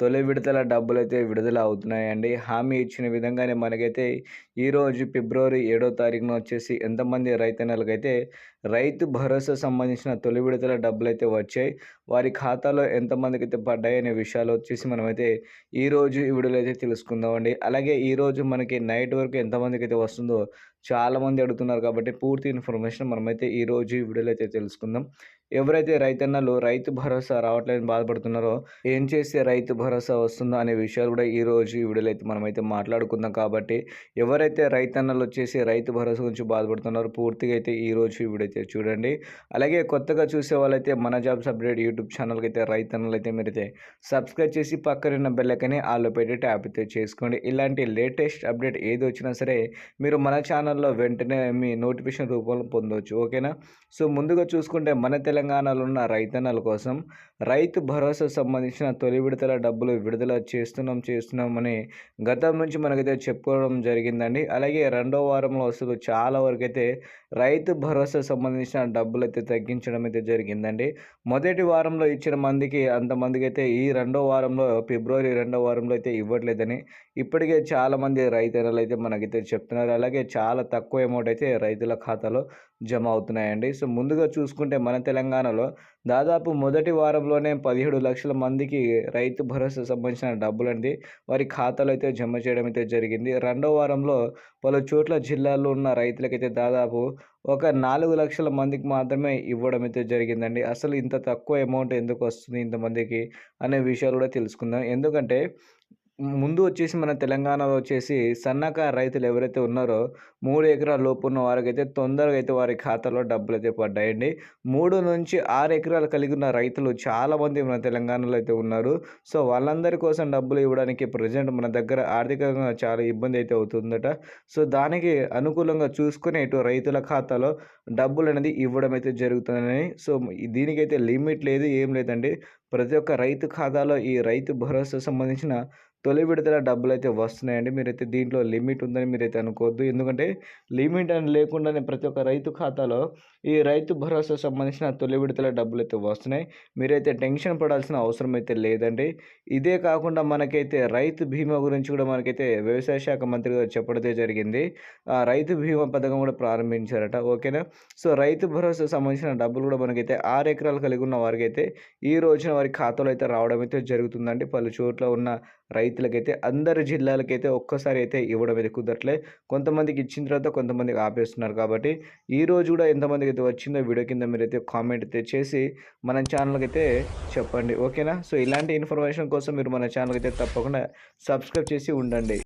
తొలి విడతల డబ్బులు అయితే విడుదల అవుతున్నాయండి హామీ ఇచ్చిన విధంగానే మనకైతే ఈరోజు ఫిబ్రవరి ఏడో తారీఖున వచ్చేసి ఎంతమంది రైతన్నలకైతే రైతు భరోసా సంబంధించిన తొలి విడతల డబ్బులు అయితే వచ్చాయి. వారి ఖాతాలో ఎంతమందికి అయితే పడ్డాయి అనే విషయాలు వచ్చేసి మనమైతే ఈరోజు ఈ విడుదల అయితే తెలుసుకుందామండి. అలాగే ఈరోజు మనకి నైట్ వరకు ఎంతమందికి అయితే వస్తుందో చాలామంది అడుగుతున్నారు కాబట్టి పూర్తి ఇన్ఫర్మేషన్ మనమైతే ఈరోజు ఈ వీడియోలో అయితే తెలుసుకుందాం. ఎవరైతే రైతన్నలు రైతు భరోసా రావట్లేదని బాధపడుతున్నారో ఏం చేస్తే రైతు భరోసా వస్తుందో అనే విషయాలు కూడా ఈరోజు ఈ వీడియోలో అయితే మనమైతే మాట్లాడుకుందాం కాబట్టి ఎవరైతే రైతన్నలు వచ్చేసి రైతు భరోసా గురించి బాధపడుతున్నారో పూర్తిగా అయితే ఈరోజు ఈ వీడియో అయితే చూడండి. అలాగే కొత్తగా చూసే వాళ్ళైతే మన జాబ్స్ అప్డేట్ యూట్యూబ్ ఛానల్కి అయితే రైతన్నలు అయితే మీరైతే సబ్స్క్రైబ్ చేసి పక్కన బెల్లకని ఆలో పెట్టి ట్యాప్ అయితే చేసుకోండి. ఇలాంటి లేటెస్ట్ అప్డేట్ ఏది వచ్చినా సరే మీరు మన ఛానల్లో వెంటనే మీ నోటిఫికేషన్ రూపంలో పొందవచ్చు ఓకేనా? సో ముందుగా చూసుకుంటే మన తెలంగాణలో ఉన్న రైతన్నల కోసం రైతు భరోసా సంబంధించిన తొలి విడతల డబ్బులు విడుదల చేస్తున్నాం చేస్తున్నామని గతం నుంచి మనకైతే చెప్పుకోవడం జరిగిందండి. అలాగే రెండో వారంలో అసలు చాలా వరకు అయితే రైతు భరోసా సంబంధించిన డబ్బులు అయితే తగ్గించడం అయితే జరిగిందండి. మొదటి వారంలో ఇచ్చిన మందికి అంతమందికి అయితే ఈ రెండో వారంలో ఫిబ్రవరి రెండో వారంలో అయితే ఇవ్వట్లేదని ఇప్పటికే చాలామంది రైతన్నలు అయితే మనకైతే చెప్తున్నారు. అలాగే చాలా తక్కువ అమౌంట్ అయితే రైతుల ఖాతాలో జమ అవుతున్నాయండి. సో ముందుగా చూసుకుంటే మన తెలంగాణ తెలంగాణలో దాదాపు మొదటి వారంలోనే పదిహేడు లక్షల మందికి రైతు భరోసా సంబంధించిన డబ్బులండి వారి ఖాతాలో అయితే జమ చేయడం అయితే జరిగింది. రెండో వారంలో పలు చోట్ల జిల్లాల్లో ఉన్న రైతులకైతే దాదాపు ఒక నాలుగు లక్షల మందికి మాత్రమే ఇవ్వడం అయితే జరిగిందండి. అసలు ఇంత తక్కువ అమౌంట్ ఎందుకు వస్తుంది ఇంతమందికి అనే విషయాలు కూడా తెలుసుకుందాం. ఎందుకంటే ముందు వచ్చేసి మన తెలంగాణలో వచ్చేసి సన్నకారు రైతులు ఎవరైతే ఉన్నారో మూడు ఎకరాల లోపు ఉన్న వారికైతే తొందరగా అయితే వారి ఖాతాలో డబ్బులు అయితే పడ్డాయండి. మూడు నుంచి ఆరు ఎకరాలు కలిగి ఉన్న రైతులు చాలామంది మన తెలంగాణలో అయితే ఉన్నారు. సో వాళ్ళందరి కోసం డబ్బులు ఇవ్వడానికి ప్రజెంట్ మన దగ్గర ఆర్థికంగా చాలా ఇబ్బంది అయితే అవుతుందట. సో దానికి అనుకూలంగా చూసుకుని ఇటు రైతుల ఖాతాలో డబ్బులు అనేది ఇవ్వడం అయితే జరుగుతుందని. సో దీనికైతే లిమిట్ లేదు ఏం లేదండి. ప్రతి ఒక్క రైతు ఖాతాలో ఈ రైతు భరోసా సంబంధించిన తొలి విడతల డబ్బులు అయితే వస్తున్నాయండి. మీరైతే దీంట్లో లిమిట్ ఉందని మీరైతే అనుకోవద్దు. ఎందుకంటే లిమిట్ అని లేకుండానే ప్రతి ఒక్క రైతు ఖాతాలో ఈ రైతు భరోసా సంబంధించిన తొలి విడతల డబ్బులు అయితే వస్తున్నాయి. మీరైతే టెన్షన్ పడాల్సిన అవసరం అయితే లేదండి. ఇదే కాకుండా మనకైతే రైతు బీమా గురించి కూడా మనకైతే వ్యవసాయ శాఖ మంత్రి గారు చెప్పడమే జరిగింది. ఆ రైతు బీమా పథకం కూడా ప్రారంభించారట. ఓకేనా? సో రైతు భరోసా సంబంధించిన డబ్బులు కూడా మనకైతే ఆరు ఎకరాలు కలిగి ఉన్న వారికి అయితే ఈ రోజున వారి ఖాతాలో అయితే రావడం అయితే జరుగుతుందండి. పలు చోట్ల ఉన్న రైతులకైతే అందరి జిల్లాలకైతే ఒక్కసారి అయితే ఇవ్వడం అయితే కుదరట్లే. కొంతమందికి ఇచ్చిన తర్వాత కొంతమందికి ఆపేస్తున్నారు కాబట్టి ఈ రోజు కూడా ఎంతమందికి అయితే వచ్చిందో వీడియో కింద మీరైతే కామెంట్ అయితే చేసి మన ఛానల్కి అయితే చెప్పండి. ఓకేనా? సో ఇలాంటి ఇన్ఫర్మేషన్ కోసం మీరు మన ఛానల్కి అయితే తప్పకుండా సబ్స్క్రైబ్ చేసి ఉండండి.